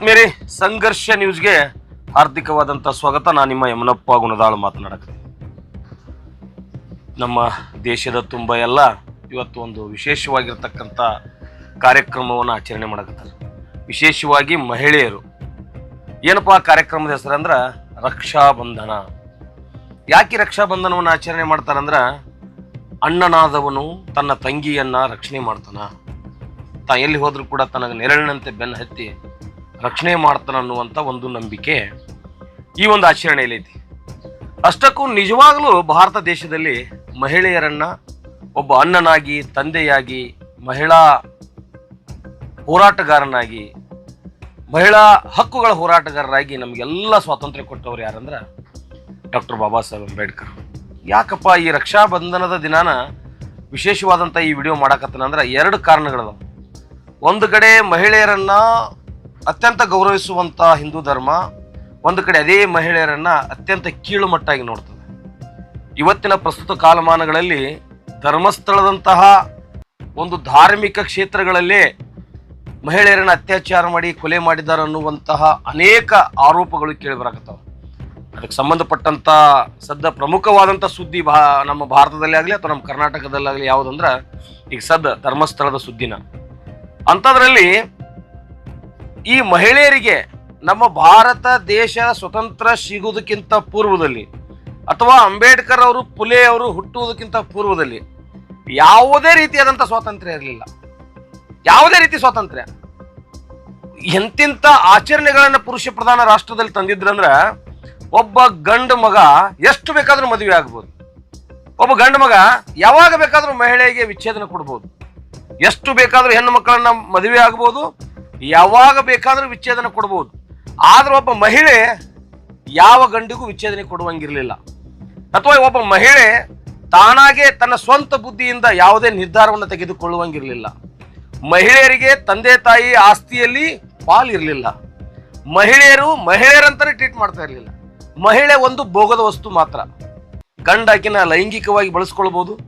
ಆತ್ಮೀಯರೇ, ಸಂಘರ್ಷ ನ್ಯೂಸ್ಗೆ ಹಾರ್ದಿಕವಾದಂಥ ಸ್ವಾಗತ. ನಾನು ನಿಮ್ಮ ಯಮನಪ್ಪ ಗುಣದಾಳು ಮಾತನಾಡಕ್ಕೆ. ನಮ್ಮ ದೇಶದ ತುಂಬ ಎಲ್ಲ ಇವತ್ತು ಒಂದು ವಿಶೇಷವಾಗಿರ್ತಕ್ಕಂಥ ಕಾರ್ಯಕ್ರಮವನ್ನು ಆಚರಣೆ ಮಾಡಕತ್ತಾರೆ. ವಿಶೇಷವಾಗಿ ಮಹಿಳೆಯರು. ಏನಪ್ಪ ಕಾರ್ಯಕ್ರಮದ ಹೆಸರು ಅಂದ್ರೆ ರಕ್ಷಾಬಂಧನ ಯಾಕೆ ರಕ್ಷಾಬಂಧನವನ್ನು ಆಚರಣೆ ಮಾಡ್ತಾರಂದ್ರೆ ಅಣ್ಣನಾದವನು ತನ್ನ ತಂಗಿಯನ್ನ ರಕ್ಷಣೆ ಮಾಡ್ತಾನ. ತಾ ಎಲ್ಲಿ ಹೋದ್ರು ಕೂಡ ತನಗೆ ನೆರಳಿನಂತೆ ಬೆನ್ನು ಹತ್ತಿ ರಕ್ಷಣೆ ಮಾಡ್ತಾನ ಅನ್ನುವಂಥ ಒಂದು ನಂಬಿಕೆ ಈ ಒಂದು ಆಚರಣೆಯಲ್ಲಿ ಐತಿ. ಅಷ್ಟಕ್ಕೂ ನಿಜವಾಗಲೂ ಭಾರತ ದೇಶದಲ್ಲಿ ಮಹಿಳೆಯರನ್ನು ಒಬ್ಬ ಅಣ್ಣನಾಗಿ, ತಂದೆಯಾಗಿ, ಮಹಿಳಾ ಹೋರಾಟಗಾರನಾಗಿ, ಮಹಿಳಾ ಹಕ್ಕುಗಳ ಹೋರಾಟಗಾರರಾಗಿ ನಮಗೆಲ್ಲ ಸ್ವಾತಂತ್ರ್ಯ ಕೊಟ್ಟವ್ರು ಯಾರಂದ್ರೆ ಡಾಕ್ಟರ್ ಬಾಬಾ ಸಾಹೇಬ್ ಅಂಬೇಡ್ಕರ್. ಯಾಕಪ್ಪ ಈ ರಕ್ಷಾಬಂಧನದ ದಿನಾನ ವಿಶೇಷವಾದಂಥ ಈ ವಿಡಿಯೋ ಮಾಡಕತ್ತನಂದ್ರೆ ಎರಡು ಕಾರಣಗಳದಾವೆ. ಒಂದು ಕಡೆ ಮಹಿಳೆಯರನ್ನ ಅತ್ಯಂತ ಗೌರವಿಸುವಂಥ ಹಿಂದೂ ಧರ್ಮ ಒಂದು ಕಡೆ ಅದೇ ಮಹಿಳೆಯರನ್ನ ಅತ್ಯಂತ ಕೀಳು ಮಟ್ಟಾಗಿ ನೋಡ್ತದೆ. ಇವತ್ತಿನ ಪ್ರಸ್ತುತ ಕಾಲಮಾನಗಳಲ್ಲಿ ಧರ್ಮಸ್ಥಳದಂತಹ ಒಂದು ಧಾರ್ಮಿಕ ಕ್ಷೇತ್ರಗಳಲ್ಲೇ ಮಹಿಳೆಯರನ್ನ ಅತ್ಯಾಚಾರ ಮಾಡಿ ಕೊಲೆ ಮಾಡಿದ್ದಾರೆ ಅನ್ನುವಂತಹ ಅನೇಕ ಆರೋಪಗಳು ಕೇಳಿ ಬರಕತ್ತಾವ. ಅದಕ್ಕೆ ಸಂಬಂಧಪಟ್ಟಂತ ಸದ್ದ ಪ್ರಮುಖವಾದಂಥ ಸುದ್ದಿ ಭಾ ನಮ್ಮ ಭಾರತದಲ್ಲಿ ಆಗಲಿ ಅಥವಾ ನಮ್ಮ ಕರ್ನಾಟಕದಲ್ಲಾಗಲಿ ಯಾವುದಂದ್ರೆ ಈಗ ಸದ್ದ ಧರ್ಮಸ್ಥಳದ ಸುದ್ದಿನ. ಅಂಥದ್ರಲ್ಲಿ ಈ ಮಹಿಳೆಯರಿಗೆ ನಮ್ಮ ಭಾರತ ದೇಶ ಸ್ವತಂತ್ರ ಸಿಗುವುದಕ್ಕಿಂತ ಪೂರ್ವದಲ್ಲಿ ಅಥವಾ ಅಂಬೇಡ್ಕರ್ ಅವರು ಪುಲೆ ಅವರು ಹುಟ್ಟುವುದಕ್ಕಿಂತ ಪೂರ್ವದಲ್ಲಿ ಯಾವುದೇ ರೀತಿಯಾದಂಥ ಸ್ವಾತಂತ್ರ್ಯ ಇರಲಿಲ್ಲ. ಯಾವುದೇ ರೀತಿ ಸ್ವಾತಂತ್ರ್ಯ. ಎಂತಿಂಥ ಆಚರಣೆಗಳನ್ನ ಪುರುಷ ಪ್ರಧಾನ ರಾಷ್ಟ್ರದಲ್ಲಿ ತಂದಿದ್ರಂದ್ರ ಒಬ್ಬ ಗಂಡು ಮಗ ಎಷ್ಟು ಬೇಕಾದ್ರೂ ಮದುವೆ ಆಗ್ಬೋದು. ಒಬ್ಬ ಗಂಡು ಮಗ ಯಾವಾಗ ಬೇಕಾದ್ರೂ ಮಹಿಳೆಗೆ ವಿಚ್ಛೇದನ ಕೊಡ್ಬೋದು. ಎಷ್ಟು ಬೇಕಾದ್ರೂ ಹೆಣ್ಣು ಮಕ್ಕಳನ್ನ ಮದುವೆ ಆಗ್ಬೋದು. ಯಾವಾಗ ಬೇಕಾದರೂ ವಿಚ್ಛೇದನ ಕೊಡ್ಬೋದು. ಆದ್ರೆ ಒಬ್ಬ ಮಹಿಳೆ ಯಾವ ಗಂಡಿಗೂ ವಿಚ್ಛೇದನೆ ಕೊಡುವಂಗಿರಲಿಲ್ಲ. ಅಥವಾ ಒಬ್ಬ ಮಹಿಳೆ ತಾನಾಗೆ ತನ್ನ ಸ್ವಂತ ಬುದ್ಧಿಯಿಂದ ಯಾವುದೇ ನಿರ್ಧಾರವನ್ನು ತೆಗೆದುಕೊಳ್ಳುವಂಗಿರಲಿಲ್ಲ. ಮಹಿಳೆಯರಿಗೆ ತಂದೆ ತಾಯಿ ಆಸ್ತಿಯಲ್ಲಿ ಪಾಲಿರಲಿಲ್ಲ. ಮಹಿಳೆಯರು ಮಹಿಳೆಯರಂತಾನೆ ಟ್ರೀಟ್ ಮಾಡ್ತಾ ಇರಲಿಲ್ಲ. ಮಹಿಳೆ ಒಂದು ಭೋಗದ ವಸ್ತು ಮಾತ್ರ. ಗಂಡ ಆಕೆನ ಲೈಂಗಿಕವಾಗಿ ಬಳಸ್ಕೊಳ್ಬೋದು.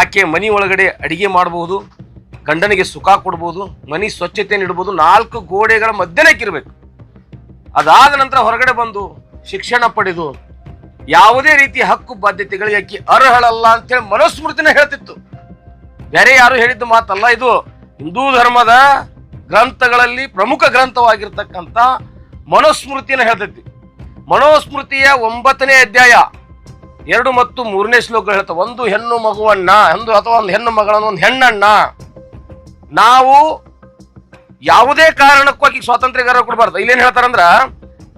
ಆಕೆ ಮನಿ ಒಳಗಡೆ ಅಡಿಗೆ ಮಾಡಬಹುದು ಗಂಡನಿಗೆ ಸುಖ ಕೊಡ್ಬೋದು, ಮನಿ ಸ್ವಚ್ಛತೆಯನ್ನು ಇಡ್ಬೋದು, ನಾಲ್ಕು ಗೋಡೆಗಳ ಮಧ್ಯನಕ್ಕಿರ್ಬೇಕು ಅದಾದ ನಂತರ ಹೊರಗಡೆ ಬಂದು ಶಿಕ್ಷಣ ಪಡೆದು ಯಾವುದೇ ರೀತಿಯ ಹಕ್ಕು ಬಾಧ್ಯತೆಗಳಿಗೆ ಅಕ್ಕಿ ಅರ್ಹಳಲ್ಲ ಅಂತೇಳಿ ಮನುಸ್ಮೃತಿನ ಹೇಳ್ತಿತ್ತು. ಬೇರೆ ಯಾರು ಹೇಳಿದ್ದು ಮಾತಲ್ಲ ಇದು. ಹಿಂದೂ ಧರ್ಮದ ಗ್ರಂಥಗಳಲ್ಲಿ ಪ್ರಮುಖ ಗ್ರಂಥವಾಗಿರ್ತಕ್ಕಂಥ ಮನುಸ್ಮೃತಿನ ಹೇಳ್ತೈತಿ. ಮನೋಸ್ಮೃತಿಯ ಒಂಬತ್ತನೇ ಅಧ್ಯಾಯ, ಎರಡು ಮತ್ತು ಮೂರನೇ ಶ್ಲೋಕಗಳು ಹೇಳ್ತಾವೆ. ಒಂದು ಹೆಣ್ಣು ಮಗುವಣ್ಣ, ಒಂದು ಅಥವಾ ಒಂದು ಹೆಣ್ಣು ಮಗಳನ್ನು ಒಂದು ಹೆಣ್ಣನ್ನ ನಾವು ಯಾವುದೇ ಕಾರಣಕ್ಕೂ ಆಕಿಗೆ ಸ್ವಾತಂತ್ರ್ಯಗಾರ ಕೊಡಬಾರ್ದು. ಇಲ್ಲೇನು ಹೇಳ್ತಾರಂದ್ರ,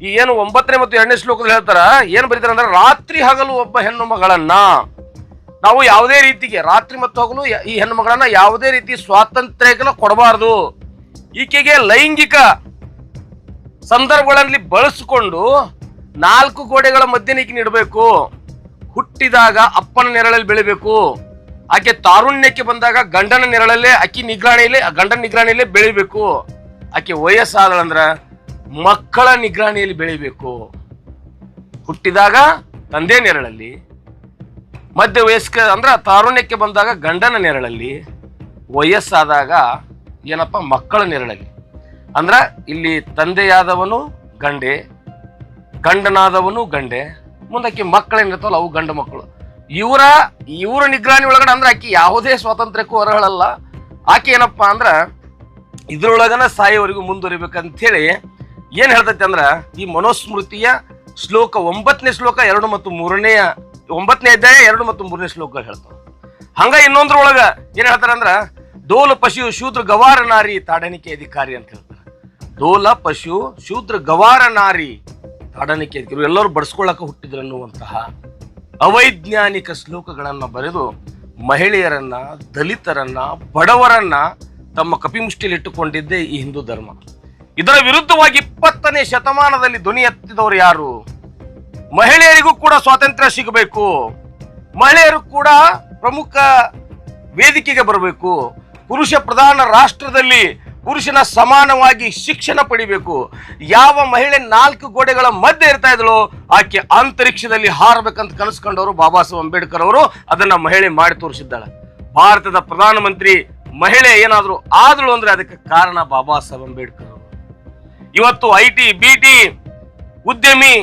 ಈ ಏನು ಒಂಬತ್ತನೇ ಮತ್ತು ಎರಡನೇ ಶ್ಲೋಕದಲ್ಲಿ ಹೇಳ್ತಾರ, ಏನು ಬರೀತಾರ ಅಂದ್ರೆ ರಾತ್ರಿ ಹಗಲು ಒಬ್ಬ ಹೆಣ್ಣು ಮಗಳನ್ನ ನಾವು ಯಾವುದೇ ರೀತಿಗೆ, ರಾತ್ರಿ ಮತ್ತು ಹಗಲು ಈ ಹೆಣ್ಣು ಮಗಳನ್ನ ಯಾವುದೇ ರೀತಿ ಸ್ವಾತಂತ್ರ್ಯಗಳ ಕೊಡಬಾರ್ದು. ಈಕೆಗೆ ಲೈಂಗಿಕ ಸಂದರ್ಭಗಳಲ್ಲಿ ಬಳಸಿಕೊಂಡು ನಾಲ್ಕು ಗೋಡೆಗಳ ಮಧ್ಯೆ ನೀಡಬೇಕು. ಹುಟ್ಟಿದಾಗ ಅಪ್ಪನ ನೆರಳಲ್ಲಿ ಬೆಳಿಬೇಕು. ಆಕೆ ತಾರುಣ್ಯಕ್ಕೆ ಬಂದಾಗ ಗಂಡನ ನೆರಳಲ್ಲೇ, ಅಕ್ಕಿ ನಿಗ್ರಾಣಿಯಲ್ಲಿ ಗಂಡನ ನಿಗ್ರಾಣಿಯಲ್ಲೇ ಬೆಳಿಬೇಕು. ಆಕೆ ವಯಸ್ಸಾದಳಂದ್ರ ಮಕ್ಕಳ ನಿಗ್ರಾಣಿಯಲ್ಲಿ ಬೆಳಿಬೇಕು. ಹುಟ್ಟಿದಾಗ ತಂದೆ ನೆರಳಲ್ಲಿ, ಮಧ್ಯ ವಯಸ್ಕ ಅಂದ್ರ ತಾರುಣ್ಯಕ್ಕೆ ಬಂದಾಗ ಗಂಡನ ನೆರಳಲ್ಲಿ, ವಯಸ್ಸಾದಾಗ ಏನಪ್ಪ ಮಕ್ಕಳ ನೆರಳಲ್ಲಿ. ಅಂದ್ರ ಇಲ್ಲಿ ತಂದೆಯಾದವನು ಗಂಡೆ, ಗಂಡನಾದವನು ಗಂಡೆ, ಮುಂದಕ್ಕೆ ಮಕ್ಕಳೇನಿರ್ತಾವಲ್ಲ ಅವು ಗಂಡು ಮಕ್ಕಳು. ಇವರ ಇವರ ನಿಗ್ರಾಣಿ ಒಳಗಡೆ ಅಂದ್ರೆ ಆಕೆ ಯಾವುದೇ ಸ್ವಾತಂತ್ರ್ಯಕ್ಕೂ ಅರ್ಹಳಲ್ಲ. ಆಕೆ ಏನಪ್ಪ ಅಂದ್ರ ಇದ್ರೊಳಗನ ಸಾಯೋವರೆಗೂ ಮುಂದುವರಿಬೇಕಂತ ಹೇಳಿ ಏನ್ ಹೇಳ್ತೈತಿ ಅಂದ್ರ ಈ ಮನೋಸ್ಮೃತಿಯ ಶ್ಲೋಕ ಒಂಬತ್ತನೇ ಶ್ಲೋಕ, ಎರಡು ಮತ್ತು ಮೂರನೆಯ ಒಂಬತ್ತನೇ ಅಧ್ಯಾಯ, ಎರಡು ಮತ್ತು ಮೂರನೇ ಶ್ಲೋಕ ಹೇಳ್ತಾವ. ಹಂಗ ಇನ್ನೊಂದ್ರೊಳಗ ಏನ್ ಹೇಳ್ತಾರ ಅಂದ್ರ ಡೋಲ ಪಶು ಶೂದ್ರ ಗವಾರ ನಾರಿ ತಾಡನಿಕೆ ಅಧಿಕಾರಿ ಅಂತ ಹೇಳ್ತಾರೆ. ಡೋಲ ಪಶು ಶೂದ್ರ ಗವಾರ ನಾರಿ ತಾಡನಿಕೆ ಅಧಿಕಾರಿ. ಎಲ್ಲರೂ ಬಡಿಸ್ಕೊಳ್ಳಕ ಹುಟ್ಟಿದ್ರು ಅನ್ನುವಂತಹ ಅವೈಜ್ಞಾನಿಕ ಶ್ಲೋಕಗಳನ್ನು ಬರೆದು ಮಹಿಳೆಯರನ್ನ, ದಲಿತರನ್ನ, ಬಡವರನ್ನ ತಮ್ಮ ಕಪಿಮುಷ್ಟಿಯಲ್ಲಿ ಇಟ್ಟುಕೊಂಡಿದ್ದೇ ಈ ಹಿಂದೂ ಧರ್ಮ. ಇದರ ವಿರುದ್ಧವಾಗಿ ಇಪ್ಪತ್ತನೇ ಶತಮಾನದಲ್ಲಿ ಧ್ವನಿ ಎತ್ತಿದವರು ಯಾರು? ಮಹಿಳೆಯರಿಗೂ ಕೂಡ ಸ್ವಾತಂತ್ರ್ಯ ಸಿಗಬೇಕು. ಮಹಿಳೆಯರು ಕೂಡ ಪ್ರಮುಖ ವೇದಿಕೆಗೆ ಬರಬೇಕು. ಪುರುಷ ಪ್ರಧಾನ ರಾಷ್ಟ್ರದಲ್ಲಿ ಪುರುಷನ ಸಮಾನವಾಗಿ ಶಿಕ್ಷಣ ಪಡಿಬೇಕು. ಯಾವ ಮಹಿಳೆ ನಾಲ್ಕು ಗೋಡೆಗಳ ಮಧ್ಯೆ ಇರ್ತಾ ಇದ್ಳೋ, ಆಕೆ ಅಂತರಿಕ್ಷದಲ್ಲಿ ಹಾರಬೇಕಂತ ಕನಸ್ಕೊಂಡವರು ಬಾಬಾ ಸಾಹೇಬ್ ಅಂಬೇಡ್ಕರ್ ಅವರು. ಅದನ್ನ ಮಹಿಳೆ ಮಾಡಿ ತೋರಿಸಿದ್ದಾಳೆ. ಭಾರತದ ಪ್ರಧಾನಮಂತ್ರಿ ಮಹಿಳೆ ಏನಾದರೂ ಆದಳು ಅಂದ್ರೆ ಅದಕ್ಕೆ ಕಾರಣ ಬಾಬಾ ಸಾಹೇಬ್ ಅಂಬೇಡ್ಕರ್ ಅವರು. ಇವತ್ತು ಐ ಟಿ ಬಿ ಟಿ ಉದ್ಯಮಿ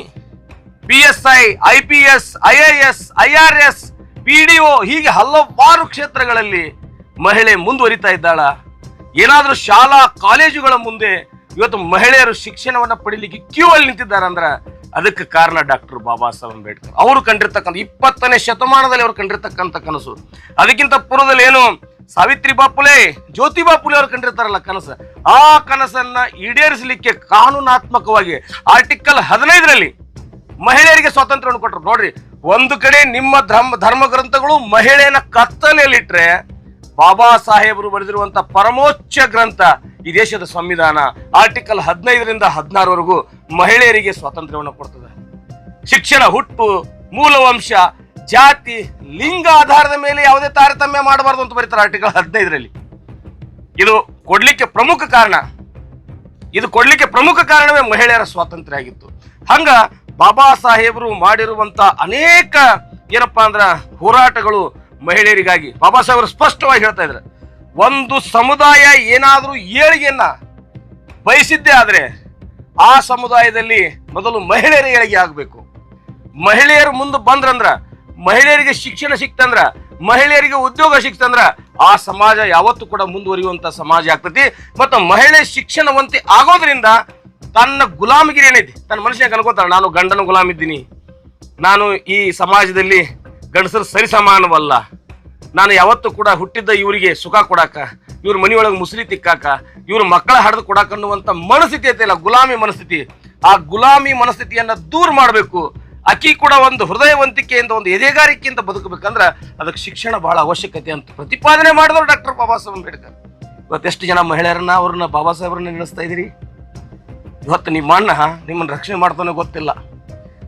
P S I I P S, I I S, I R S, P D O ಹೀಗೆ ಹಲವಾರು ಕ್ಷೇತ್ರಗಳಲ್ಲಿ ಮಹಿಳೆ ಮುಂದುವರಿತಾ ಇದ್ದಾಳ. ಏನಾದರೂ ಶಾಲಾ, ಕಾಲೇಜುಗಳ ಮುಂದೆ ಇವತ್ತು ಮಹಿಳೆಯರು ಶಿಕ್ಷಣವನ್ನು ಪಡಿಲಿಕ್ಕೆ ಕ್ಯೂ ಅಲ್ಲಿ ನಿಂತಿದ್ದಾರೆ ಅಂದ್ರೆ ಅದಕ್ಕೆ ಕಾರಣ ಡಾಕ್ಟರ್ ಬಾಬಾ ಸಾಹೇಬ್ ಅಂಬೇಡ್ಕರ್. ಅವರು ಕಂಡಿರ್ತಕ್ಕಂಥ ಇಪ್ಪತ್ತನೇ ಶತಮಾನದಲ್ಲಿ ಅವರು ಕಂಡಿರ್ತಕ್ಕಂಥ ಕನಸು. ಅದಕ್ಕಿಂತ ಪೂರ್ವದಲ್ಲಿ ಏನು ಸಾವಿತ್ರಿ ಬಾಪುಲೆ, ಜ್ಯೋತಿ ಬಾಪುಲೆ ಅವರು ಕಂಡಿರ್ತಾರಲ್ಲ ಕನಸು. ಆ ಕನಸನ್ನ ಈಡೇರಿಸಲಿಕ್ಕೆ ಕಾನೂನಾತ್ಮಕವಾಗಿ ಆರ್ಟಿಕಲ್ ಹದಿನೈದರಲ್ಲಿ ಮಹಿಳೆಯರಿಗೆ ಸ್ವಾತಂತ್ರ್ಯವನ್ನು ಕೊಟ್ಟರು. ನೋಡ್ರಿ, ಒಂದು ಕಡೆ ನಿಮ್ಮ ಧರ್ಮ ಧರ್ಮ ಗ್ರಂಥಗಳು ಮಹಿಳೆಯನ್ನ ಕತ್ತಲೆಯಲ್ಲಿಟ್ರೆ ಬಾಬಾ ಸಾಹೇಬರು ಬರೆದಿರುವಂತ ಪರಮೋಚ್ಚ ಗ್ರಂಥ ಈ ದೇಶದ ಸಂವಿಧಾನ ಆರ್ಟಿಕಲ್ ಹದಿನೈದರಿಂದ ಹದಿನಾರವರೆಗೂ ಮಹಿಳೆಯರಿಗೆ ಸ್ವಾತಂತ್ರ್ಯವನ್ನು ಕೊಡ್ತದೆ. ಶಿಕ್ಷಣ ಹುಟ್ಟು, ಮೂಲವಂಶ, ಜಾತಿ, ಲಿಂಗ ಆಧಾರದ ಮೇಲೆ ಯಾವುದೇ ತಾರತಮ್ಯ ಮಾಡಬಾರ್ದು ಅಂತ ಬರೀತಾರೆ ಆರ್ಟಿಕಲ್ ಹದಿನೈದರಲ್ಲಿ. ಇದು ಕೊಡ್ಲಿಕ್ಕೆ ಪ್ರಮುಖ ಕಾರಣ. ಇದು ಕೊಡ್ಲಿಕ್ಕೆ ಪ್ರಮುಖ ಕಾರಣವೇ ಮಹಿಳೆಯರ ಸ್ವಾತಂತ್ರ್ಯ ಆಗಿತ್ತು. ಹಂಗ ಬಾಬಾ ಸಾಹೇಬರು ಮಾಡಿರುವಂತ ಅನೇಕ ಏನಪ್ಪಾ ಅಂದ್ರ ಹೋರಾಟಗಳು ಮಹಿಳೆಯರಿಗಾಗಿ ಬಾಬಾ ಸಾಹೇಬರು ಸ್ಪಷ್ಟವಾಗಿ ಹೇಳ್ತಾ ಇದ್ರು ಒಂದು ಸಮುದಾಯ ಏನಾದರೂ ಏಳಿಗೆಯನ್ನ ಬಯಸಿದ್ದೇ ಆದರೆ ಆ ಸಮುದಾಯದಲ್ಲಿ ಮೊದಲು ಮಹಿಳೆಯರ ಏಳಿಗೆ ಆಗಬೇಕು. ಮಹಿಳೆಯರು ಮುಂದೆ ಬಂದ್ರಂದ್ರ, ಮಹಿಳೆಯರಿಗೆ ಶಿಕ್ಷಣ ಸಿಕ್ತಂದ್ರ, ಮಹಿಳೆಯರಿಗೆ ಉದ್ಯೋಗ ಸಿಕ್ತಂದ್ರ ಆ ಸಮಾಜ ಯಾವತ್ತೂ ಕೂಡ ಮುಂದುವರಿಯುವಂತ ಸಮಾಜ ಆಗ್ತತಿ. ಮತ್ತು ಮಹಿಳೆ ಶಿಕ್ಷಣವಂತೆ ಆಗೋದ್ರಿಂದ ತನ್ನ ಗುಲಾಮಗಿರಿ ಏನೈತಿ ತನ್ನ ಮನುಷ್ಯನ ಕನ್ಕೋತಾರ ನಾನು ಗಂಡನ ಗುಲಾಮಿದ್ದೀನಿ. ನಾನು ಈ ಸಮಾಜದಲ್ಲಿ ಗಂಡಸರು ಸರಿ ಸಮಾನವಲ್ಲ. ನಾನು ಯಾವತ್ತೂ ಕೂಡ ಹುಟ್ಟಿದ್ದ ಇವರಿಗೆ ಸುಖ ಕೊಡಾಕ, ಇವ್ರ ಮನೆಯೊಳಗೆ ಮುಸುರಿ ತಿಕ್ಕಾಕ, ಇವ್ರ ಮಕ್ಕಳ ಹಡ್ದು ಕೊಡಾಕ ಅನ್ನುವಂಥ ಮನಸ್ಥಿತಿ ಐತಿಲ್ಲ ಗುಲಾಮಿ ಮನಸ್ಥಿತಿ. ಆ ಗುಲಾಮಿ ಮನಸ್ಥಿತಿಯನ್ನು ದೂರ ಮಾಡಬೇಕು. ಅಕ್ಕಿ ಕೂಡ ಒಂದು ಹೃದಯವಂತಿಕೆಯಿಂದ, ಒಂದು ಎದೆಗಾರಿಕೆಯಿಂದ ಬದುಕಬೇಕಂದ್ರೆ ಅದಕ್ಕೆ ಶಿಕ್ಷಣ ಬಹಳ ಅವಶ್ಯಕತೆ ಅಂತ ಪ್ರತಿಪಾದನೆ ಮಾಡಿದ್ರು ಡಾಕ್ಟರ್ ಬಾಬಾ ಸಾಹೇಬ್ ಅಂಬೇಡ್ಕರ್. ಇವತ್ತೆಷ್ಟು ಜನ ಮಹಿಳೆಯರನ್ನ ಅವ್ರನ್ನ ಬಾಬಾ ಸಾಹೇಬ್ರನ್ನ ನೆನೆಸ್ತಾ ಇದ್ದೀರಿ? ಇವತ್ತು ನಿಮ್ಮ ಅಣ್ಣ ನಿಮ್ಮನ್ನು ರಕ್ಷಣೆ ಮಾಡ್ತಾನೋ ಗೊತ್ತಿಲ್ಲ.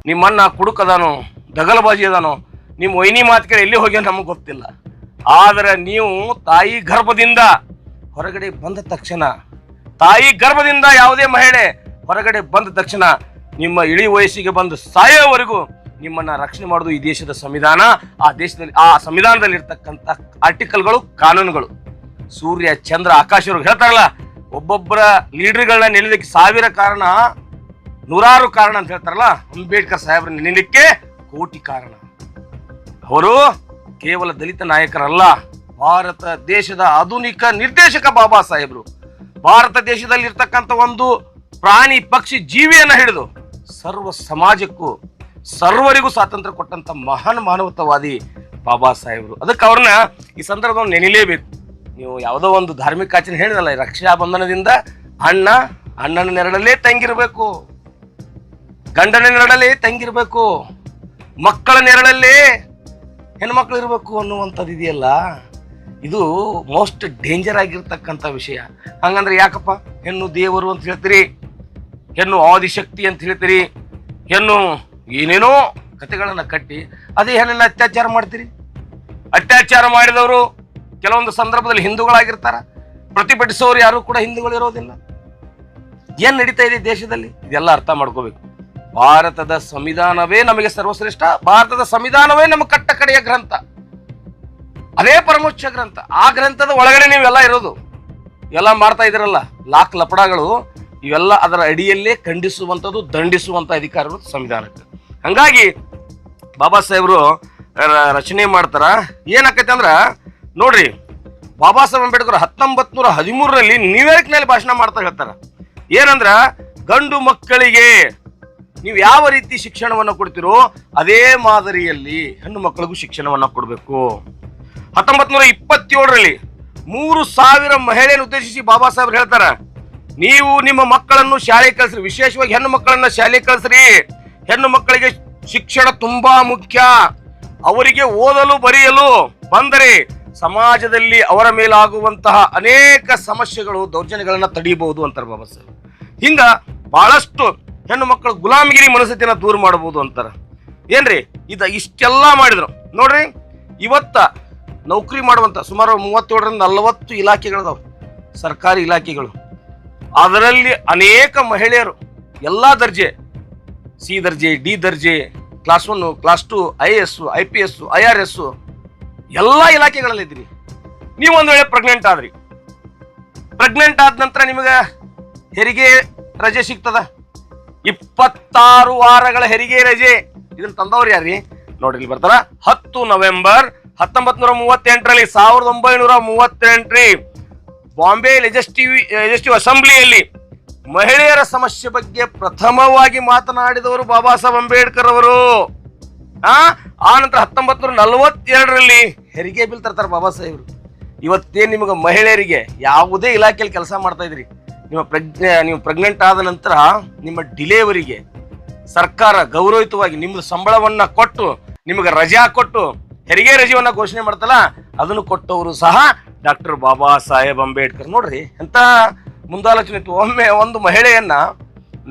ನಿಮ್ಮ ಅಣ್ಣ ಕುಡುಕದಾನೋ, ದಗಲಬಾಜಿ ಅದಾನೋ ನಿಮ್ಮ ವೈನಿ ಮಾತು ಎಲ್ಲಿ ಹೋಗ್ಯ ನಮಗೆ ಗೊತ್ತಿಲ್ಲ. ಆದರೆ ನೀವು ತಾಯಿ ಗರ್ಭದಿಂದ ಹೊರಗಡೆ ಬಂದ ತಕ್ಷಣ, ತಾಯಿ ಗರ್ಭದಿಂದ ಯಾವುದೇ ಮಹಿಳೆ ಹೊರಗಡೆ ಬಂದ ತಕ್ಷಣ, ನಿಮ್ಮ ಇಳಿ ವಯಸ್ಸಿಗೆ ಬಂದು ಸಾಯೋವರೆಗೂ ನಿಮ್ಮನ್ನ ರಕ್ಷಣೆ ಮಾಡೋದು ಈ ದೇಶದ ಸಂವಿಧಾನ. ಆ ದೇಶದಲ್ಲಿ, ಆ ಸಂವಿಧಾನದಲ್ಲಿ ಇರ್ತಕ್ಕಂಥ ಆರ್ಟಿಕಲ್ಗಳು, ಕಾನೂನುಗಳು. ಸೂರ್ಯ, ಚಂದ್ರ ಆಕಾಶವ್ರಿಗೆ ಹೇಳ್ತಾರಲ್ಲ, ಒಬ್ಬೊಬ್ಬರ ಲೀಡರ್ಗಳನ್ನ ನಿಲ್ಲಲಿಕ್ಕೆ ಸಾವಿರ ಕಾರಣ, ನೂರಾರು ಕಾರಣ ಅಂತ ಹೇಳ್ತಾರಲ್ಲ, ಅಂಬೇಡ್ಕರ್ ಸಾಹೇಬ್ರ ನಿಲ್ಲಕ್ಕೆ ಕೋಟಿ ಕಾರಣ. ಅವರು ಕೇವಲ ದಲಿತ ನಾಯಕರಲ್ಲ, ಭಾರತ ದೇಶದ ಆಧುನಿಕ ನಿರ್ದೇಶಕ ಬಾಬಾ ಸಾಹೇಬ್ರು. ಭಾರತ ದೇಶದಲ್ಲಿ ಇರ್ತಕ್ಕಂಥ ಒಂದು ಪ್ರಾಣಿ ಪಕ್ಷಿ ಜೀವಿಯನ್ನ ಹಿಡಿದು ಸರ್ವ ಸಮಾಜಕ್ಕೂ, ಸರ್ವರಿಗೂ ಸ್ವಾತಂತ್ರ್ಯ ಕೊಟ್ಟಂತ ಮಹಾನ್ ಮಾನವತಾವಾದಿ ಬಾಬಾ ಸಾಹೇಬ್ರು. ಅದಕ್ಕೆ ಅವ್ರನ್ನ ಈ ಸಂದರ್ಭವನ್ನು ನೆನೆಯಲೇಬೇಕು ನೀವು ಯಾವುದೋ ಒಂದು ಧಾರ್ಮಿಕ ಆಚರಣೆ ಹೇಳಿದಲ್ಲ ರಕ್ಷಾ ಬಂಧನದಿಂದ ಅಣ್ಣ, ಅಣ್ಣನ ನೆರಳಲ್ಲೇ ತಂಗಿರಬೇಕು. ಗಂಡನ ನೆರಳಲ್ಲೇ ತಂಗಿರಬೇಕು. ಮಕ್ಕಳ ನೆರಳಲ್ಲೇ ಹೆಣ್ಮಕ್ಳು ಇರಬೇಕು ಅನ್ನುವಂಥದ್ದು ಇದೆಯಲ್ಲ, ಇದು ಮೋಸ್ಟ್ ಡೇಂಜರ್ ಆಗಿರ್ತಕ್ಕಂಥ ವಿಷಯ. ಹಂಗಂದ್ರೆ ಯಾಕಪ್ಪ? ಹೆಣ್ಣು ದೇವರು ಅಂತ ಹೇಳ್ತೀರಿ, ಹೆಣ್ಣು ಆದಿಶಕ್ತಿ ಅಂತ ಹೇಳ್ತೀರಿ, ಹೆಣ್ಣು ಏನೇನೋ ಕಥೆಗಳನ್ನು ಕಟ್ಟಿ, ಅದೇ ಹೆಣ್ಣನ್ನ ಅತ್ಯಾಚಾರ ಮಾಡ್ತೀರಿ? ಅತ್ಯಾಚಾರ ಮಾಡಿದವರು ಕೆಲವೊಂದು ಸಂದರ್ಭದಲ್ಲಿ ಹಿಂದೂಗಳಾಗಿರ್ತಾರ, ಪ್ರತಿಭಟಿಸೋರು ಯಾರು ಕೂಡ ಹಿಂದೂಗಳಿರೋದಿಲ್ಲ. ಏನ್ ನಡೀತಾ ಇದೆ ದೇಶದಲ್ಲಿ? ಇದೆಲ್ಲ ಅರ್ಥ ಮಾಡ್ಕೋಬೇಕು. ಭಾರತದ ಸಂವಿಧಾನವೇ ನಮಗೆ ಸರ್ವಶ್ರೇಷ್ಠ, ಭಾರತದ ಸಂವಿಧಾನವೇ ನಮ್ಮ ಕಟ್ಟ ಕಡೆಯ ಗ್ರಂಥ. ಅದೇ ಪರಮೋಚ್ಚ ಗ್ರಂಥ. ಆ ಗ್ರಂಥದ ಒಳಗಡೆ ನೀವೆಲ್ಲ ಇರೋದು. ಎಲ್ಲ ಮಾಡ್ತಾ ಇದಿರಲ್ಲ ಲಾಕ್ ಲಪಡಗಳು, ಇವೆಲ್ಲ ಅದರ ಅಡಿಯಲ್ಲೇ ಖಂಡಿಸುವಂಥದ್ದು, ದಂಡಿಸುವಂಥ ಅಧಿಕಾರ ಇರೋದು ಸಂವಿಧಾನಕ್ಕೆ. ಹಂಗಾಗಿ ಬಾಬಾ ಸಾಹೇಬರು ರಚನೆ ಮಾಡ್ತಾರ? ಏನಾಕೈತೆ ಅಂದ್ರೆ, ನೋಡ್ರಿ, ಬಾಬಾ ಸಾಹೇಬ್ ಅಂಬೇಡ್ಕರ್ ಹತ್ತೊಂಬತ್ ನೂರ ಹದಿಮೂರರಲ್ಲಿ ನ್ಯೂಯಾರ್ಕ್ನಲ್ಲಿ ಭಾಷಣ ಮಾಡ್ತಾ ಹೇಳ್ತಾರ. ಏನಂದ್ರ, ಗಂಡು ಮಕ್ಕಳಿಗೆ ನೀವು ಯಾವ ರೀತಿ ಶಿಕ್ಷಣವನ್ನು ಕೊಡ್ತೀರೋ ಅದೇ ಮಾದರಿಯಲ್ಲಿ ಹೆಣ್ಣು ಮಕ್ಕಳಿಗೂ ಶಿಕ್ಷಣವನ್ನು ಕೊಡಬೇಕು. ಹತ್ತೊಂಬತ್ ನೂರ ಇಪ್ಪತ್ತೇಳರಲ್ಲಿ ಮೂರು ಸಾವಿರ ಮಹಿಳೆಯನ್ನು ಉದ್ದೇಶಿಸಿ ಬಾಬಾ ಸಾಹೇಬ್ರು ಹೇಳ್ತಾರೆ, ನೀವು ನಿಮ್ಮ ಮಕ್ಕಳನ್ನು ಶಾಲೆ ಕಳಿಸ್ರಿ, ವಿಶೇಷವಾಗಿ ಹೆಣ್ಣು ಮಕ್ಕಳನ್ನ ಶಾಲೆ ಕಳಿಸ್ರಿ. ಹೆಣ್ಣು ಮಕ್ಕಳಿಗೆ ಶಿಕ್ಷಣ ತುಂಬಾ ಮುಖ್ಯ. ಅವರಿಗೆ ಓದಲು ಬರೆಯಲು ಬಂದರೆ ಸಮಾಜದಲ್ಲಿ ಅವರ ಮೇಲಾಗುವಂತಹ ಅನೇಕ ಸಮಸ್ಯೆಗಳು, ದೌರ್ಜನ್ಯಗಳನ್ನ ತಡೆಯಬಹುದು ಅಂತಾರೆ ಬಾಬಾ ಸಾಹೇಬ್ ಹಿಂಗ ಬಹಳಷ್ಟು ಹೆಣ್ಣು ಮಕ್ಕಳು ಗುಲಾಮಗಿರಿ ಮನಸ್ಥಿತಿನ ದೂರ ಮಾಡಬಹುದು ಅಂತಾರೆ. ಏನ್ರಿ? ಇದ ಇಷ್ಟೆಲ್ಲ ಮಾಡಿದ್ರು. ನೋಡ್ರಿ, ಇವತ್ತ ನೌಕರಿ ಮಾಡುವಂತ ಸುಮಾರು ಮೂವತ್ತೇಳರಿಂದ ನಲವತ್ತು ಇಲಾಖೆಗಳಿದಾವೆ, ಸರ್ಕಾರಿ ಇಲಾಖೆಗಳು. ಅದರಲ್ಲಿ ಅನೇಕ ಮಹಿಳೆಯರು ಎಲ್ಲಾ ದರ್ಜೆ, ಸಿ ದರ್ಜೆ, ಡಿ ದರ್ಜೆ class one class two I S I P S I R S ಎಲ್ಲ ಇಲಾಖೆಗಳಲ್ಲಿ ಇದ್ರಿ ನೀವು ಒಂದು ವೇಳೆ ಪ್ರೆಗ್ನೆಂಟ್ ಆದ್ರಿ. ಪ್ರೆಗ್ನೆಂಟ್ ಆದ ನಂತರ ನಿಮಗೆ ಹೆರಿಗೆ ರಜೆ ಸಿಗ್ತದ? ಇಪ್ಪತ್ತಾರು ವಾರಗಳ ಹೆರಿಗೆ ರಜೆ. ಇದನ್ನ ತಂದವ್ರು ಯಾರ್ರಿ? ನೋಡ್ರಿ ಇಲ್ಲಿ ಬರ್ತಾರ. ಹತ್ತು ನವೆಂಬರ್ ಹತ್ತೊಂಬತ್ ನೂರ ಮೂವತ್ತೆಂಟರಲ್ಲಿ, ಸಾವಿರದ ಒಂಬೈನೂರ ಮೂವತ್ತೆಂಟ್ರಿ ಬಾಂಬೆ ಲೆಜಿಸ್ಟಿವ್ ಲೆಜಿಸ್ಟಿವ್ ಅಸೆಂಬ್ಲಿಯಲ್ಲಿ ಮಹಿಳೆಯರ ಸಮಸ್ಯೆ ಬಗ್ಗೆ ಪ್ರಥಮವಾಗಿ ಮಾತನಾಡಿದವರು ಬಾಬಾ ಸಾಹೇಬ್ ಅಂಬೇಡ್ಕರ್ ಅವರು. ಆ ಆನಂತರ ನಂತರ ಹತ್ತೊಂಬತ್ ನೂರ ನಲವತ್ತೆರಡರಲ್ಲಿ ಹೆರಿಗೆ ಬಿಲ್ ಬಾಬಾ ಸಾಹೇಬ್ರು. ಇವತ್ತೇನು ನಿಮಗೆ ಮಹಿಳೆಯರಿಗೆ ಯಾವುದೇ ಇಲಾಖೆಯಲ್ಲಿ ಕೆಲಸ ಮಾಡ್ತಾ ಇದ್ರಿ? ನಿಮ್ಮ ಪ್ರಜ್ಞೆ ನೀವು ಪ್ರೆಗ್ನೆಂಟ್ ಆದ ನಂತರ ನಿಮ್ಮ ಡಿಲೇವರಿಗೆ ಸರ್ಕಾರ ಗೌರವಯುತವಾಗಿ ನಿಮ್ದು ಸಂಬಳವನ್ನ ಕೊಟ್ಟು, ನಿಮಗೆ ರಜಾ ಕೊಟ್ಟು, ಹೆರಿಗೆ ರಜೆಯನ್ನ ಘೋಷಣೆ ಮಾಡ್ತಲ್ಲ, ಅದನ್ನು ಕೊಟ್ಟವರು ಸಹ ಡಾಕ್ಟರ್ ಬಾಬಾ ಸಾಹೇಬ್ ಅಂಬೇಡ್ಕರ್. ನೋಡ್ರಿ, ಎಂತ ಮುಂದಾಲೋಚನೆ ಇತ್ತು. ಒಮ್ಮೆ ಒಂದು ಮಹಿಳೆಯನ್ನ